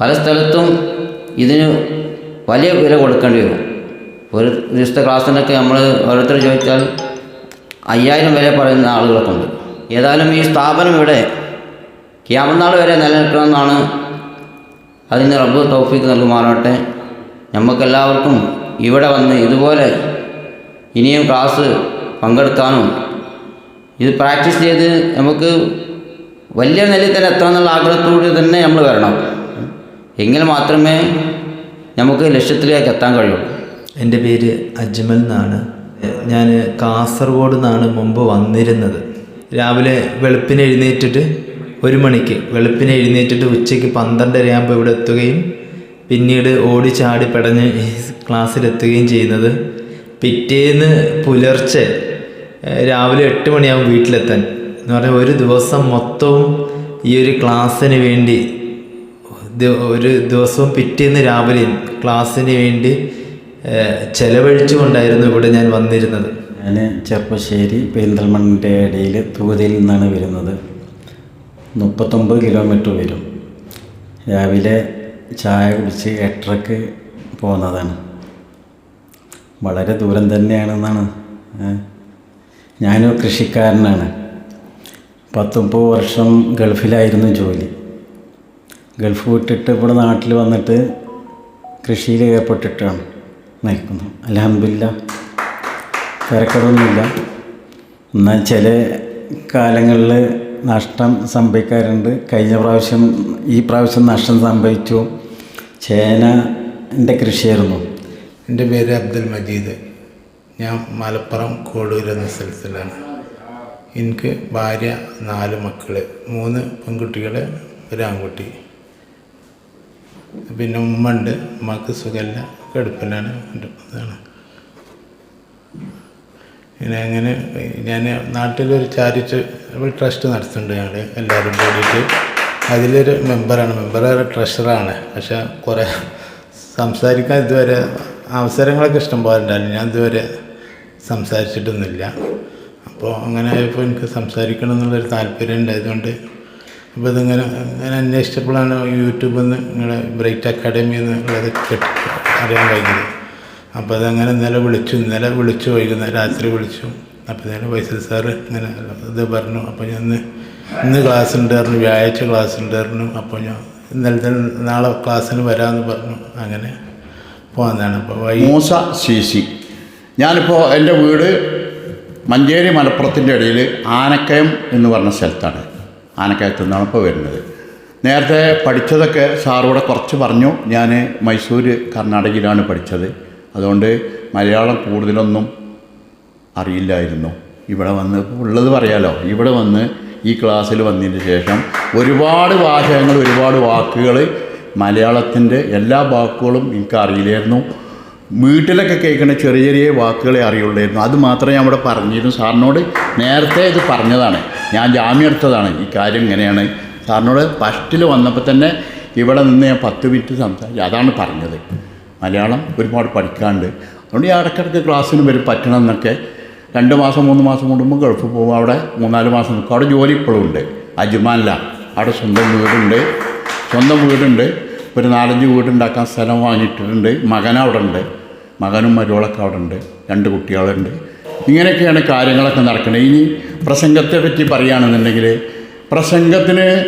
പല സ്ഥലത്തും ഇതിന് വലിയ വില കൊടുക്കേണ്ടി വരും. ഒരു ദിവസത്തെ ക്ലാസ്സിനൊക്കെ നമ്മൾ ഓരോരുത്തർ ചോദിച്ചാൽ അയ്യായിരം വരെ പറയുന്ന ആളുകളൊക്കെ ഉണ്ട്. ഏതായാലും ഈ സ്ഥാപനം ഇവിടെ ക്യാമനാൾ വരെ നിലനിൽക്കണമെന്നാണ് അതിന് റബ്ബ് തോഫിക്ക് നൽകുമാറാട്ടെ നമുക്കെല്ലാവർക്കും ഇവിടെ വന്ന് ഇതുപോലെ ഇനിയും ക്ലാസ് പങ്കെടുക്കാനും ഇത് പ്രാക്ടീസ് ചെയ്ത് നമുക്ക് വലിയ നിലയിൽ തന്നെ എത്തണം എന്നുള്ള ആഗ്രഹത്തോടെ തന്നെ നമ്മൾ വരണം. എങ്കിൽ മാത്രമേ നമുക്ക് ലക്ഷ്യത്തിലേക്ക് എത്താൻ കഴിയുള്ളൂ എന്റെ പേര് അജ്മൽ എന്നാണ്. ഞാൻ കാസർഗോഡ് നിന്നാണ് മുമ്പ് വന്നിരുന്നത്. രാവിലെ വെളുപ്പിന് എഴുന്നേറ്റിട്ട് ഒരു മണിക്ക് വെളുപ്പിന് എഴുന്നേറ്റിട്ട് ഉച്ചയ്ക്ക് പന്ത്രണ്ടരയാകുമ്പോൾ ഇവിടെ എത്തുകയും പിന്നീട് ഓടി ചാടി പടഞ്ഞ് ക്ലാസ്സിലെത്തുകയും ചെയ്യുന്നത് പിറ്റേന്ന് പുലർച്ചെ രാവിലെ എട്ട് മണിയാകും വീട്ടിലെത്താൻ. എന്ന് പറഞ്ഞാൽ ഒരു ദിവസം മൊത്തവും ഈ ഒരു ക്ലാസ്സിന് വേണ്ടി ഒരു ദിവസവും പിറ്റേന്ന് രാവിലെ ക്ലാസ്സിന് വേണ്ടി ചെലവഴിച്ചുകൊണ്ടായിരുന്നു ചെലവഴിച്ചു കൊണ്ടായിരുന്നു ഇവിടെ ഞാൻ വന്നിരുന്നത്. ഞാൻ ചെറുപ്പശ്ശേരി പെരിന്തൽമണ്ണിന്റെ ഇടയിൽ തൂതയിൽ നിന്നാണ് വരുന്നത്. മുപ്പത്തൊമ്പത് കിലോമീറ്റർ വരും. രാവിലെ ചായ കുടിച്ച് എട്ടരക്ക് പോകുന്നതാണ്. വളരെ ദൂരം തന്നെയാണെന്നാണ്. ഞാനൊരു കൃഷിക്കാരനാണ്. പത്തൊമ്പത് വർഷം ഗൾഫിലായിരുന്നു ജോലി. ഗൾഫ് വിട്ടിട്ട് ഇവിടെ നാട്ടിൽ വന്നിട്ട് കൃഷിയിൽ ഏർപ്പെട്ടിട്ടാണ് നിൽക്കുന്നു അലഹമില്ല തിരക്കടൊന്നുമില്ല. എന്നാൽ ചില കാലങ്ങളിൽ നഷ്ടം സംഭവിക്കാറുണ്ട്. കഴിഞ്ഞ പ്രാവശ്യം ഈ പ്രാവശ്യം നഷ്ടം സംഭവിച്ചു. ചേന എന്റെ കൃഷിയായിരുന്നു. എന്റെ പേര് അബ്ദുൽ മജീദ്. ഞാൻ മലപ്പുറം കോടൂർ എന്ന സ്ഥലത്തിലാണ്. എനിക്ക് ഭാര്യ നാല് മക്കൾ മൂന്ന് പെൺകുട്ടികൾ ഒരു ആൺകുട്ടി. പിന്നെ ഉമ്മ ഉണ്ട് ഉമ്മക്ക് സുഖമല്ല കിടപ്പിലാണ്. അതാണ് പിന്നെ അങ്ങനെ ഞാൻ നാട്ടിലൊരു ചാരിറ്റബിൾ ട്രസ്റ്റ് നടത്തുന്നുണ്ട് ഞങ്ങൾ എല്ലാവരും കൂടിയിട്ട്. അതിലൊരു മെമ്പറാണ് മെമ്പർ ട്രഷറാണ് പക്ഷെ കുറേ സംസാരിക്കാൻ ഇതുവരെ അവസരങ്ങളൊക്കെ ഇഷ്ടം പോലെ ഉണ്ടായിരുന്നു. ഞാൻ ഇതുവരെ സംസാരിച്ചിട്ടൊന്നുമില്ല. അപ്പോൾ അങ്ങനെ ആയപ്പോൾ എനിക്ക് സംസാരിക്കണം എന്നുള്ളൊരു താല്പര്യം ഉണ്ടായതുകൊണ്ട് അപ്പോൾ ഇതിങ്ങനെ ഇങ്ങനെ അന്വേഷിച്ചപ്പോഴാണ് യൂട്യൂബിൽ നിന്ന് നിങ്ങളെ ബ്രൈറ്റ് അക്കാഡമി എന്നുള്ളത് അറിയാൻ കഴിഞ്ഞത്. അപ്പോൾ അതങ്ങനെ ഇന്നലെ വിളിച്ചു ഇന്നലെ വിളിച്ചു വൈകുന്നേരം രാത്രി വിളിച്ചു. അപ്പോൾ ഇന്നലെ വൈസൽ സാറ് ഇങ്ങനെ ഇത് പറഞ്ഞു അപ്പോൾ ഞാൻ ഇന്ന് ക്ലാസ് ഉണ്ടായിരുന്നു വ്യാഴാഴ്ച ക്ലാസ് ഉണ്ടായിരുന്നു അപ്പോൾ ഞാൻ ഇന്നലത്തെ നാളെ ക്ലാസ്സിന് വരാമെന്ന് പറഞ്ഞു. അങ്ങനെ പോകുന്നതാണ് അപ്പോൾ മൂസ സി സി. ഞാനിപ്പോൾ എന്റെ വീട് മഞ്ചേരി മലപ്പുറത്തിന്റെ ഇടയിൽ ആനക്കയം എന്ന് പറഞ്ഞ സ്ഥലത്താണ്. ആനക്കയത്തു നിന്നാണ് ഇപ്പോൾ വരുന്നത്. നേരത്തെ പഠിച്ചതൊക്കെ സാറൂടെ കുറച്ച് പറഞ്ഞു. ഞാൻ മൈസൂർ കർണാടകയിലാണ് പഠിച്ചത്. അതുകൊണ്ട് മലയാളം കൂടുതലൊന്നും അറിയില്ലായിരുന്നു. ഇവിടെ വന്ന് ഉള്ളത് പറയാലോ? ഇവിടെ വന്ന് ഈ ക്ലാസ്സിൽ വന്നതിന് ശേഷം ഒരുപാട് വാചകങ്ങൾ ഒരുപാട് വാക്കുകൾ മലയാളത്തിന്റെ എല്ലാ വാക്കുകളും എനിക്ക് അറിയില്ലായിരുന്നു. വീട്ടിലൊക്കെ കേൾക്കുന്ന ചെറിയ ചെറിയ വാക്കുകളെ അറിയുള്ളായിരുന്നു. അത് മാത്രമേ ഞാൻ ഇവിടെ പറഞ്ഞിരുന്നു. സാറിനോട് നേരത്തെ ഇത് പറഞ്ഞതാണ്. ഞാൻ ജാമ്യം എടുത്തതാണ്. ഈ കാര്യം ഇങ്ങനെയാണ്. സാറിനോട് ഫസ്റ്റിൽ വന്നപ്പോൾ തന്നെ ഇവിടെ നിന്ന് ഞാൻ പത്ത് മിനിറ്റ് സംസാരിച്ചു. അതാണ് പറഞ്ഞത്. മലയാളം ഒരുപാട് പഠിക്കാണ്ട്. അതുകൊണ്ട് ഞാൻ ഇടയ്ക്കിടയ്ക്ക് ക്ലാസ്സിന് വരും പറ്റണം എന്നൊക്കെ. രണ്ട് മാസം മൂന്ന് മാസം കൂടുമ്പോൾ ഗൾഫ് പോകും. അവിടെ മൂന്നാൽ മാസം നിൽക്കും അവിടെ ജോലി ഇപ്പോഴും ഉണ്ട്. അജ്മാനിലാണ് അവിടെ സ്വന്തം വീടുണ്ട്. സ്വന്തം വീടുണ്ട്. ഒരു നാലഞ്ച് വീടുണ്ടാക്കാൻ സ്ഥലം വാങ്ങിയിട്ടുണ്ട് മകൻ അവിടെ ഉണ്ട്. മകനും മരുവളൊക്കെ അവിടെ ഉണ്ട്. രണ്ട് കുട്ടികളുണ്ട്. ഇങ്ങനെയൊക്കെയാണ് കാര്യങ്ങളൊക്കെ നടക്കുന്നത് ഇനി പ്രസംഗത്തെ പറ്റി പറയുകയാണെന്നുണ്ടെങ്കിൽ പ്രസംഗത്തിന്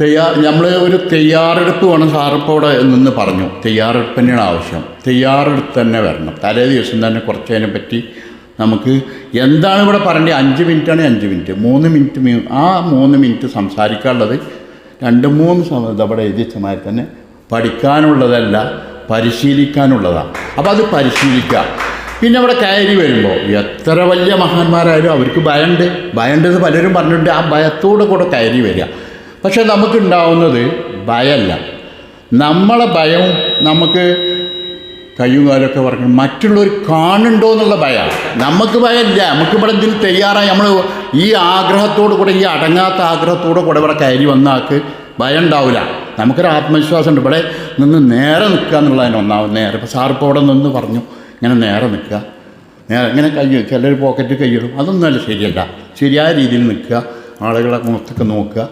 തയ്യാ നമ്മൾ ഒരു തയ്യാറെടുപ്പ് വേണം സാറിപ്പോൾ അവിടെ നിന്ന് പറഞ്ഞു. തയ്യാറെടുപ്പ് തന്നെയാണ് ആവശ്യം. തയ്യാറെടുപ്പ് തന്നെ വരണം. തലേ ദിവസം തന്നെ കുറച്ച് അതിനെ പറ്റി നമുക്ക് എന്താണ് ഇവിടെ പറയേണ്ടത്? അഞ്ച് മിനിറ്റാണ് അഞ്ച് മിനിറ്റ്. മൂന്ന് മിനിറ്റ് ആ മൂന്ന് മിനിറ്റ് സംസാരിക്കാനുള്ളത് രണ്ട് മൂന്ന് ഇതവിടെ എഴുതിച്ചമാതിരി തന്നെ പഠിക്കാനുള്ളതല്ല പരിശീലിക്കാനുള്ളതാണ്. അപ്പോൾ അത് പരിശീലിക്കുക. പിന്നെ അവിടെ കയറി വരുമ്പോൾ എത്ര വലിയ മഹാന്മാരായാലും അവർക്ക് ഭയമുണ്ട് ഭയമുണ്ടെന്ന് പലരും പറഞ്ഞിട്ടുണ്ട്. ആ ഭയത്തോടെ കൂടെ കയറി വരിക. പക്ഷെ നമുക്കുണ്ടാവുന്നത് ഭയമല്ല നമ്മളെ ഭയവും നമുക്ക് കയ്യും കാലൊക്കെ പറഞ്ഞു മറ്റുള്ളവർ കാണുന്നുണ്ടോ എന്നുള്ള ഭയമാണ് നമുക്ക് ഭയമില്ല നമുക്ക് ഇവിടെ ഇതിൽ തയ്യാറായി? നമ്മൾ ഈ ആഗ്രഹത്തോടു കൂടെ ഈ അടങ്ങാത്ത ആഗ്രഹത്തോടു കൂടെ ഇവിടെ കയറി വന്ന ആൾക്ക് ഭയം ഉണ്ടാവില്ല നമുക്കൊരു ആത്മവിശ്വാസമുണ്ട് ഇവിടെ നിന്ന് നേരെ നിൽക്കുക എന്നുള്ളതിന് ഒന്നാമത് നേരെ. ഇപ്പോൾ സാറിപ്പോൾ ഇവിടെ നിന്ന് പറഞ്ഞു ഇങ്ങനെ നേരെ നിൽക്കുക. നേരെ ഇങ്ങനെ കൈ ചിലർ പോക്കറ്റ് കൈയിടും. അതൊന്നുമല്ല ശരിയല്ല. ശരിയായ രീതിയിൽ നിൽക്കുക. ആളുകളെ മുഖത്തൊക്കെ നോക്കുക.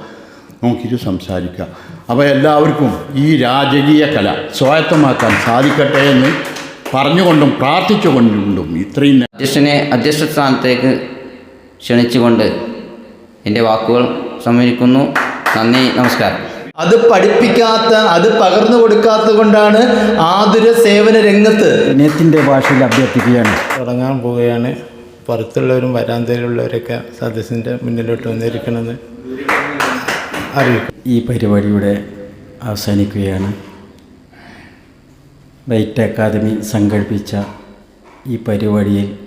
നോക്കിയിട്ട് സംസാരിക്കുക. അപ്പോൾ എല്ലാവർക്കും ഈ രാജകീയ കല സ്വായത്തമാക്കാൻ സാധിക്കട്ടെ എന്ന് പറഞ്ഞുകൊണ്ടും പ്രാർത്ഥിച്ചുകൊണ്ടും ഇത്രയും അധ്യക്ഷനെ അധ്യക്ഷ സ്ഥാനത്തേക്ക് ക്ഷണിച്ചുകൊണ്ട് എന്റെ വാക്കുകൾ സമ്മതിക്കുന്നു നന്ദി നമസ്കാരം. അത് പഠിപ്പിക്കാത്ത അത് പകർന്നു കൊടുക്കാത്തത് കൊണ്ടാണ് ആതുര സേവന രംഗത്ത് വിനയത്തിന്റെ ഭാഷയിൽ അഭ്യർത്ഥിക്കുകയാണ്. തുടങ്ങാൻ പോവുകയാണ്. പുറത്തുള്ളവരും വരാന്തയിലുള്ളവരൊക്കെ സദസ്സിന്റെ മുന്നിലോട്ട് വന്നിരിക്കണമെന്ന് അറിയിക്കും ഈ പരിപാടിയുടെ അവസാനിക്കുകയാണ്. ബൈറ്റ് അക്കാദമി സംഘടിപ്പിച്ച ഈ പരിപാടിയിൽ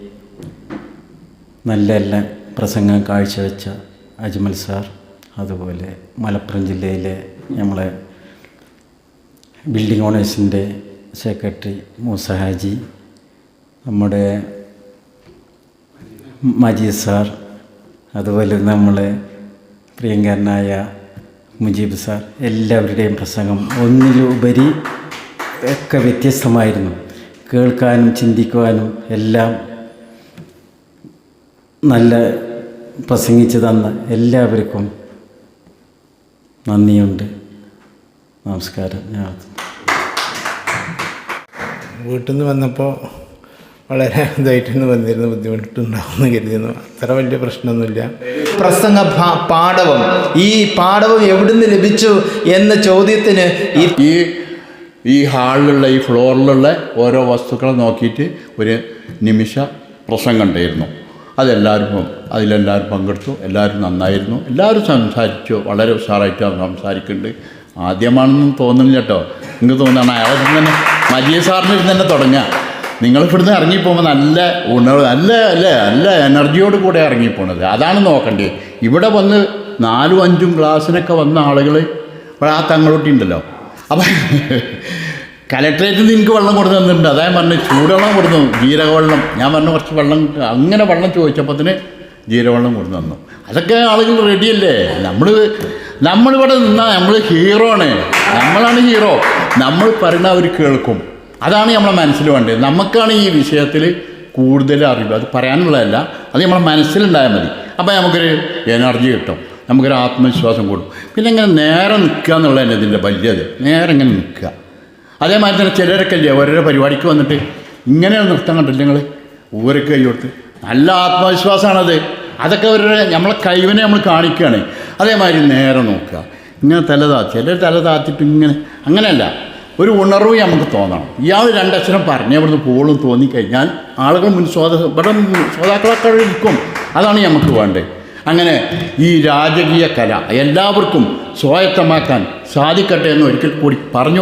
നല്ല നല്ല പ്രസംഗം കാഴ്ചവെച്ച അജ്മൽ സാർ അതുപോലെ മലപ്പുറം ജില്ലയിലെ നമ്മളെ ബിൽഡിംഗ് ഓണേഴ്സിന്റെ സെക്രട്ടറി മൂസ ഹാജി നമ്മുടെ മജീദ് സാർ അതുപോലെ നമ്മളെ പ്രിയങ്കരനായ മുജീബ് സാർ എല്ലാവരുടെയും പ്രസംഗം ഒന്നിലുപരി ഒക്കെ വ്യത്യസ്തമായിരുന്നു. കേൾക്കാനും ചിന്തിക്കുവാനും എല്ലാം നല്ല പ്രസംഗിച്ചു തന്ന എല്ലാവർക്കും നന്ദിയുണ്ട്. നമസ്കാരം. ഞാൻ വീട്ടിൽ നിന്ന് വന്നപ്പോൾ വളരെ ഇതായിട്ടാണ് വന്നിരുന്നു ബുദ്ധിമുട്ടുണ്ടാവുമെന്ന് കരുതിയിരുന്നു. അത്ര വലിയ പ്രശ്നമൊന്നുമില്ല. പ്രസംഗ പാഠവും. പാടവം ഈ പാടവം എവിടുന്ന് ലഭിച്ചു എന്ന ചോദ്യത്തിന് ഈ ഈ ഹാളിലുള്ള ഈ ഫ്ലോറിലുള്ള ഓരോ വസ്തുക്കളെ നോക്കിയിട്ട് ഒരു നിമിഷ പ്രസംഗം ഉണ്ടായിരുന്നു. അതെല്ലാവരും അതിലെല്ലാവരും പങ്കെടുത്തു. എല്ലാവരും നന്നായിരുന്നു. എല്ലാവരും സംസാരിച്ചു. വളരെ ഉഷാറായിട്ടാണ് സംസാരിക്കുന്നുണ്ട്. ആദ്യമാണെന്ന് തോന്നുന്നില്ല കേട്ടോ. നിങ്ങൾക്ക് തോന്നുകയാണ് അയാളെ തന്നെ മജിയ സാറിന് ഇരുന്ന് തന്നെ തുടങ്ങുക നിങ്ങൾ ഇവിടുന്ന് ഇറങ്ങിപ്പോകുമ്പോൾ നല്ല ഉണർവ് നല്ല അല്ലേ നല്ല എനർജിയോട് കൂടെ ഇറങ്ങിപ്പോണത്. അതാണ് നോക്കണ്ടേ. ഇവിടെ വന്ന് നാലും അഞ്ചും ക്ലാസ്സിനൊക്കെ വന്ന ആളുകൾ ഇവിടെ ആ തങ്ങളൊട്ടി ഉണ്ടല്ലോ അപ്പം കലക്ട്രേറ്റിൽ നിന്ന് എനിക്ക് വെള്ളം കൊടുത്തു തന്നിട്ടുണ്ട്. അതായത് പറഞ്ഞു ചൂടുവെള്ളം കൊടുത്തു. ജീരകവെള്ളം. ഞാൻ പറഞ്ഞു കുറച്ച് വെള്ളം അങ്ങനെ വെള്ളം ചോദിച്ചപ്പത്തിന് ജീരകവെള്ളം കൊടുത്തു തന്നു. അതൊക്കെ ആളുകൾ റെഡിയല്ലേ നമ്മൾ നമ്മളിവിടെ നിന്നാൽ നമ്മൾ ഹീറോ ആണ്. നമ്മളാണ് ഹീറോ നമ്മൾ പറയുന്ന അവർ കേൾക്കും. അതാണ് നമ്മളെ മനസ്സിൽ വേണ്ടത്. നമുക്കാണ് ഈ വിഷയത്തിൽ കൂടുതൽ അറിവ്. അത് പറയാനുള്ളതല്ല. അത് നമ്മളെ മനസ്സിലുണ്ടായാൽ മതി. അപ്പോൾ നമുക്കൊരു എനർജി കിട്ടും. നമുക്കൊരു ആത്മവിശ്വാസം കൂടും. പിന്നെ ഇങ്ങനെ നേരെ നിൽക്കുക എന്നുള്ളതന്നെ ഇതിന്റെ വലിയത്. നേരെ ഇങ്ങനെ നിൽക്കുക. അതേമാതിരി തന്നെ ചിലരൊക്കെ ഇല്ലേ? ഓരോരോ പരിപാടിക്ക് വന്നിട്ട് ഇങ്ങനെ നൃത്തം കണ്ടില്ല നിങ്ങൾ ഊരൊക്കെ കൈ കൊടുത്ത്. നല്ല ആത്മവിശ്വാസമാണത്. അതൊക്കെ അവരുടെ നമ്മളെ കഴിവിനെ നമ്മൾ കാണിക്കുകയാണ്. അതേമാതിരി നേരെ നോക്കുക. ഇങ്ങനെ തല താത്തി. ചിലർ തല താത്തിട്ട് ഇങ്ങനെ. അങ്ങനെയല്ല. ഒരു ഉണർവ് നമുക്ക് തോന്നണം. ഇയാൾ രണ്ടക്ഷരം പറഞ്ഞ് അവിടുന്ന് പോളും തോന്നിക്കഴിഞ്ഞാൽ ആളുകൾ മുൻ സ്വാത ഇവിടെ ശ്രോതാക്കളൊക്കെ ഇരിക്കും. അതാണ് നമുക്ക് വേണ്ടത്. അങ്ങനെ ഈ രാജകീയ കല എല്ലാവർക്കും സ്വായത്തമാക്കാൻ സാധിക്കട്ടെ എന്ന് ഒരിക്കൽ കൂടി പറഞ്ഞു.